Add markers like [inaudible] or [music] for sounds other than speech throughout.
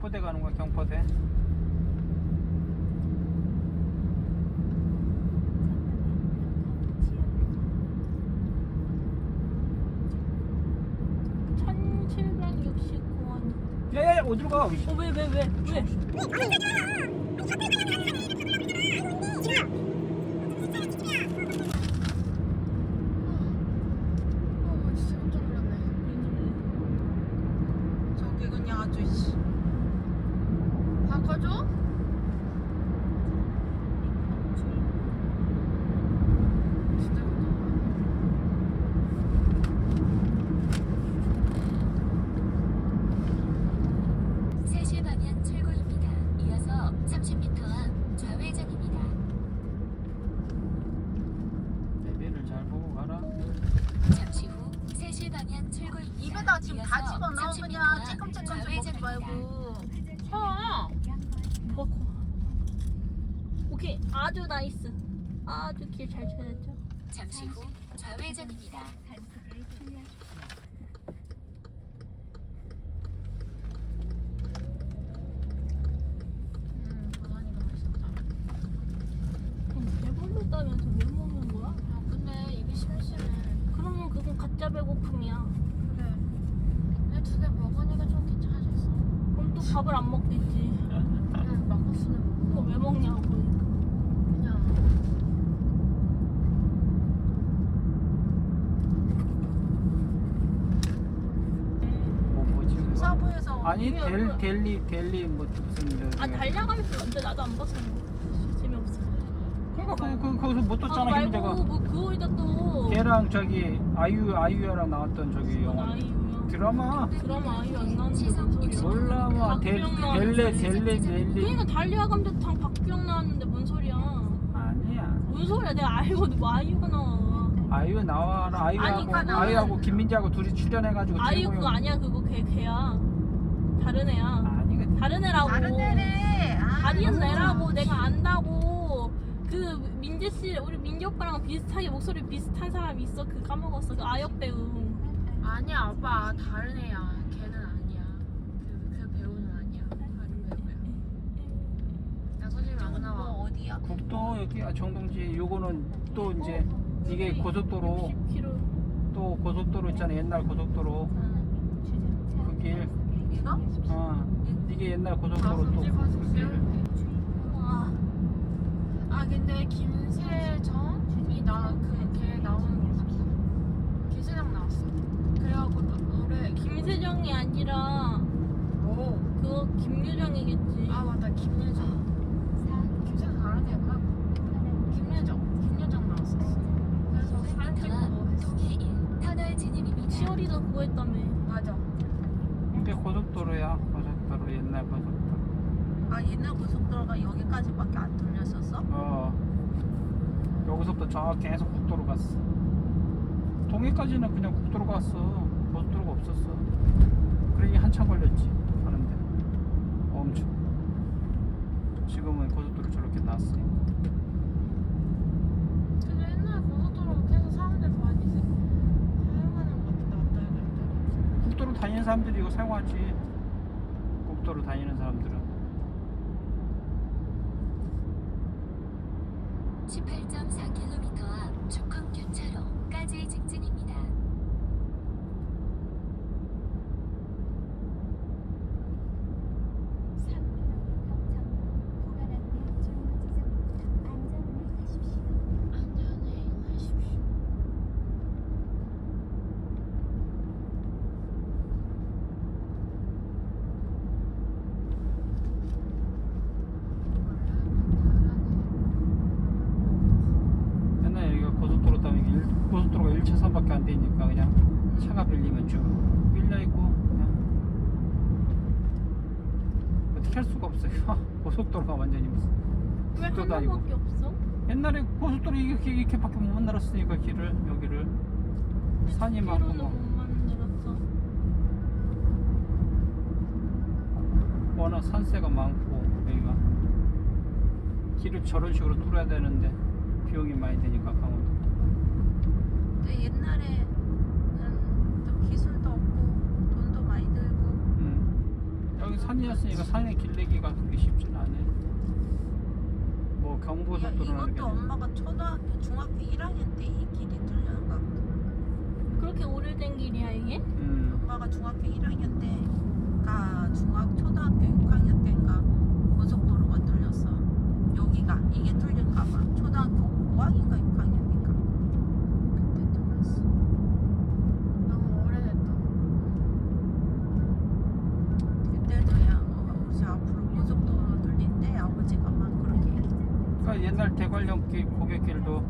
경포대 가는 거야 경포대 천칠백육십구원 야야야 어디로 가 어, 왜, 왜, 왜, 왜? 어, 진짜 깜짝 놀랐네. 저기 그냥 아주 씨. 바꿔줘? 진짜 깜짝 놀랐네. 세시 방향 출구입니다. 이어서 30m 앞 좌회전입니다. 내비를 잘 보고 가라 잠시 후 세시 방향 출구 입에다 지금 다 집어넣어 30m 그냥 앞 찔끔찔끔 좀 먹지. 말고 아, 먹고. 오케이, 아주 나이스. 아주 길 잘 찾았죠. 잠시 후 좌회전입니다. 음 바나니가 맛있다 그럼 배불렀다면서 왜 먹는 거야? 아 근데 이게 심심해 그러면 그건 가짜 배고픔이야. 그래 근데 두 개 먹으니까 좀 괜찮아졌어 그럼 또 밥을 안 먹겠지. 그냥 막국수는 그거 왜 먹냐고. 그냥 뭐 뭐지 그거? 사부에서 아니 델? 델리 델리 뭐 무슨 저 아, 달려가면서 근데 나도 안 봤어. 재미없어. 그러니까 그, 그, 거기서 못 아, 떴잖아 말고 김민재가 뭐 그거에다 또. 걔랑 저기 아이유 아이유랑 나왔던 저기 영화 아이유야. 드라마 드라마 아이유 안 나왔는데 무슨 소리야. 몰라 뭐 델, 박병 나왔는데. 델레 델레 델리 그러니까 달리아 감자탕 박규영 나왔는데 뭔 소리야? 아니야 뭔 소리야? 내가 알고 뭐 아이유가 나와. 아이유 나와라 아이유하고 아니, 아이유하고 김민재하고 둘이 출연해가지고 아이유 그거 아니야 그거 걔 걔야. 다른 애야. 아니 그 다른 애라고. 다른 애래 아, 다른. 애라고 내가 안다고. 그 민재 씨 우리 민재 오빠랑 비슷하게 목소리 비슷한 사람 있어. 그 까먹었어. 그 아역 배우. 아니야 아빠 다른 애야. 걔는 아니야. 그, 그 배우는 아니야. 다른 배우야. 나 솔직히 안 나와. 어디야? 국도 여기 아, 정동지. 요거는 또 이제 이게 고속도로. 10km. 또 고속도로 있잖아 옛날 고속도로. 그 길. 이거? 어, 이게 옛날 고속도로 또. 가슴 그 길. 와. 아 근데 김세정이 나그걔 나온 김세정 나왔어 그래갖고 노래 김세정이 아니라 오. 그거 김유정이겠지. 아 맞다. 김유정. 김세정 다른 애구나 김유정. 김유정 나왔었어. 그래서 사진 30m 찍고 앞 했어. 동해 1 터널 진입입니다. 치어리더 그거 했다며. 맞아. 이게 고속도로야? 고속도로 옛날 고속도로. 아 옛날 고속도로가 여기까지밖에 안 뚫렸었어? 어. 여기서부터 저 계속 국도로 갔어. 동해까지는 그냥 국도로 갔어. 고속도로가 없었어 그러니 한참 걸렸지 가는데. 엄청. 지금은 고속도로 저렇게 나왔으니까. 근데 옛날 고속도로 계속 사람들 많이 쓰- 사용하는 것 같은데 왔다 갔다 국도로 다니는 사람들이 이거 사용하지. 국도로 다니는 사람들은. 18.4km 앞 주컴 교차로까지 직진입니다. 안전히 하십시오 옛날에 여기가 고속도로 따면 이게 일- 고속도로가 1차선밖에 안 되니까 그냥 차가 밀리면 쭉 밀려있고 그냥 어떻게 할 수가 없어요 [laughs] 고속도로가 완전히 무슨 왜 국도도 아니고. 하나밖에 없어? 옛날에 고속도로 이렇게 이렇게밖에 못 만들었으니까 길을 여기를 산이 많고 10km는 뭐못 만들었어. 워낙 산세가 많고 여기가 길을 저런 식으로 뚫어야 되는데 비용이 많이 드니까 강원도 근데 옛날에는 또 기술도 없고 돈도 많이 들고 음. 여기 산이었으니까 산에 길내기가 그렇게 쉽진 않아. 뭐 야, 게 이것도 엄마가 초등학교 중학교 1학년 때 이 길이 뚫렸는가 보다 그렇게 오래된 길이야 이게? 음. 엄마가 중학교 1학년 때가 중학 초등학교 6학년 때인가 고속도로가 뚫렸어 여기가 이게 뚫린가 봐 초등학교 5학년인가 6학년인가 그때 뚫렸어 너무 오래됐다. 그때도 야 어, 우리 앞으로 고속도로 뚫린대 아버지가 막 그렇게 얘기해 그러니까 옛날 대관령길 고객길도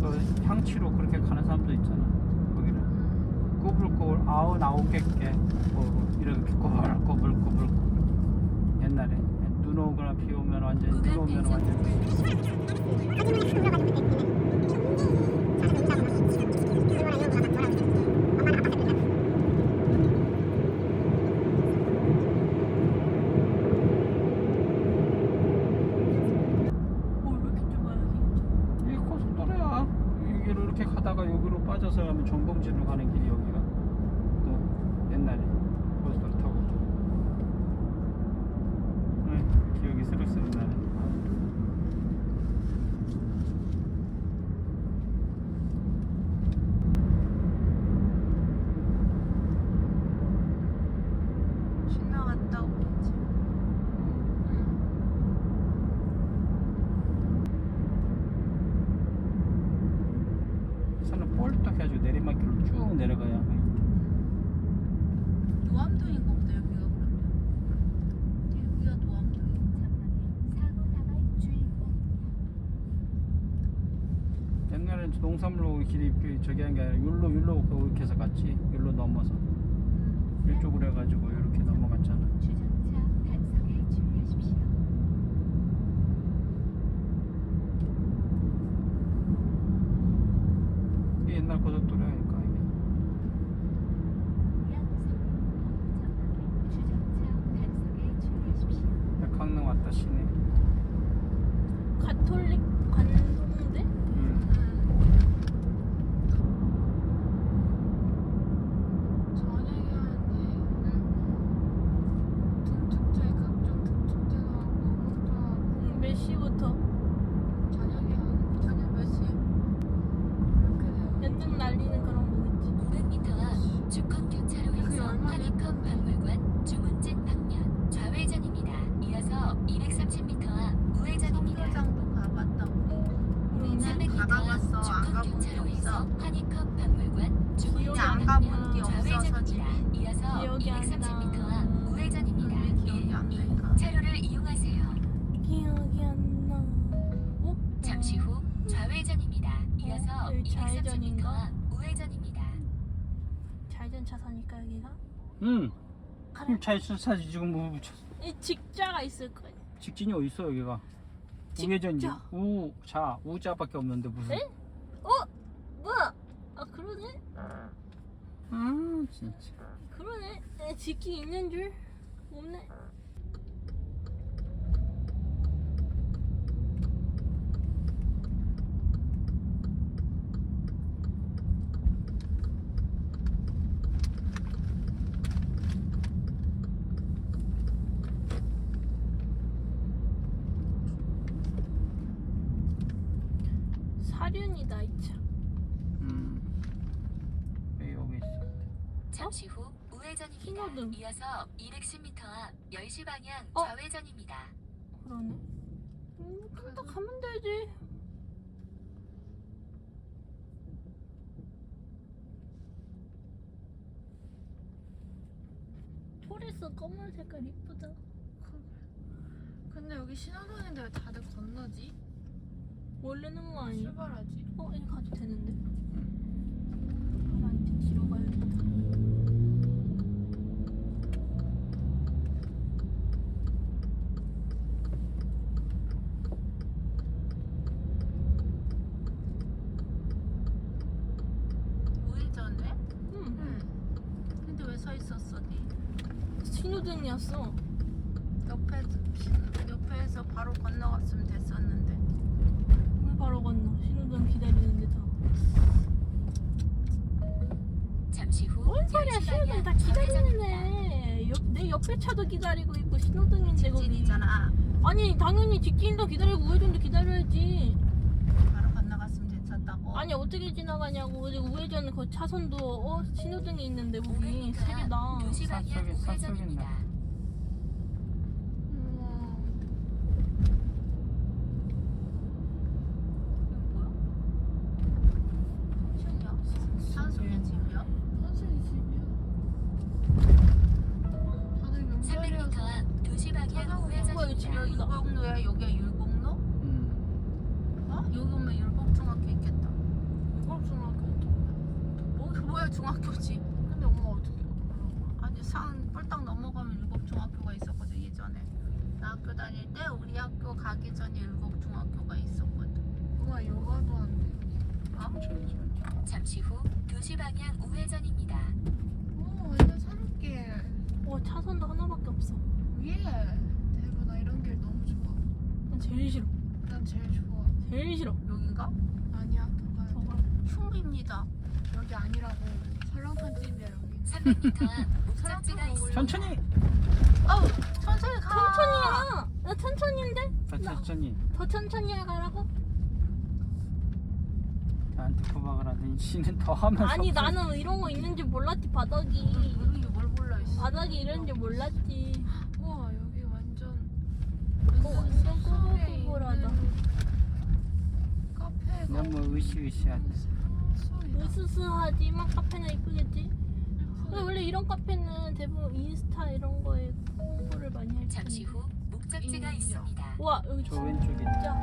그 향치로 그렇게 가는 사람도 있잖아. 거기는 꼬불꼬불 아홉 개께 뭐 이렇게 꼬불꼬불 꼬불. 옛날에. 눈 오거나 비 오면 완전 눈 오면 완전 오 이렇게 좁아 여기 이 고속도로야. 여기로 이렇게 가다가 여기로 빠져서 가면 전봉지로 가는 길이 여기가 또 옛날에 고속도로 타고. 응, 기억이 스르스르 나네. 지나갔다고 했지 산을 볼떡 해가지고 내리막길로 쭉 내려가야 해. 노암동인가 보다 여기가 그러면 여기가 노암동인가 옛날엔 농산물로 길이 그 저기 한 게 아니라 율로 율로 그렇게 해서 갔지. 율로 넘어서. 이쪽으로 해가지고 이렇게 넘어갔잖아 주정차 단속에 주의하십시오. 이게 옛날 고속도로니까 이게 주정차 단속에 주의하십시오. 강릉 왔다 시내 가톨릭 관동대? 음. 저녁에 하는데 등축제 각종 등축제도 하고 음악도 하고 음, 몇 시부터? 저녁에 하는 저녁 몇 시? 그렇게 돼요. 연등 날리는 그런 거겠지 500m 앞 주컨 그 교차로에서 얼마 허니컵 박물관 주문진 방면 좌회전입니다. 이어서 230m 앞 우회전입니다. 성교장도 가봤다 우리 우리는 300m 가가봤어 앞안 가본 게 없어 허니컵 박물관 주문진 안 가본 게 없어서. 이어서 기억이 안 230m 나. 앞 우회전입니다. 왜 기억이 안 1, 2 나니까 차로를 이용하세요. 기억이 안 나 어? 잠시 후 좌회전입니다. 이어서 여기 230m 좌회전인가? 앞 우회전입니다. 좌회전 차선이니까 여기가? 응 가라 차에 사지 지금 뭐 이 직자가 있을 거야 직진이 어디 있어 여기가. 우회전지 우자 우자밖에 없는데 무슨 에? 어? 뭐야? 아 그러네? 아 진짜 그러네 에, 직기 있는 줄 없네 사륜이다 이 차 음 여기 여기 있어 잠시 후 우회전입니다. 신호등. 이어서 210m 앞 10시 방향 어? 좌회전입니다. 그러네 음, 좀더 가면 되지 토리스 검은 색깔 이쁘다 근데 여기 신호등인데 왜 다들 건너지? 원래는 거 아니야? 출발하지. 어 이거 가도 되는데 아 이제 뒤로 가야겠다 우회전해? 응 응. 근데 왜 서 있었어 니? 신호등이었어 옆에 옆에서 바로 건너갔으면 됐었는데 왜 바로 건너 신호등 기다리는데 다 잠시 후 뭔 소리야 10시 신호등 다 기다리는데 옆, 내 옆에 차도 기다리고 있고 그 신호등인데 거기. 직진이잖아. 아니 당연히 직진도 기다리고 우회전도 기다려야지. 바로 건너갔으면 괜찮다고. 아니 어떻게 지나가냐고 어제 우회전 그 차선도 어 신호등이 있는데 거기 500m 세 개다. 앞 2시 방향 산속에, 산속에 우회전입니다. 뭐야, 이거. 집이야? 율곡로야 여기가 율곡로? 음. 어? 여기 오면 율곡중학교 있겠다. 이걸 중학교 뭐 뭐야 중학교지? 근데 엄마 어떻게? 아니 산 뿔딱 넘어가면 율곡중학교가 있었거든 예전에. 나 학교 다닐 때 우리 학교 가기 전에 율곡중학교가 있었거든. 엄마 요가도 안 돼. 천천히 천천히. 잠시 후 2시 방향 우회전입니다. 오 완전 산길. 어 차선도 하나밖에 없어. 위에 나 이런 길 너무 좋아. 난 제일 싫어. 난 제일 좋아. 제일 싫어. 여긴가? 아니야 더 가야 돼. 저거. 흉입니다. 여기 아니라고. 설렁탕 집이야 여기. 300m 앞 목적지가 있습니다. 천천히. 어우 천천히 가. 천천히야. 나 천천히인데? 더 천천히. 더 천천히 가라고? 나한테 구박을 하더니 씨는 더 하면서. 아니. 나는 이런 거 있는지 몰랐지 바닥이. 이게 뭘 몰라. 바닥이 이런지 몰랐지. 완전 꼬불꼬불하다 카페가 너무 으시으시하네 으스스하지만 카페는 이쁘겠지? 원래 이런 카페는 대부분 인스타 이런 거에 홍보를 많이 할 잠시 후 목적지가 있습니다 와 여기 저 왼쪽에. 진짜.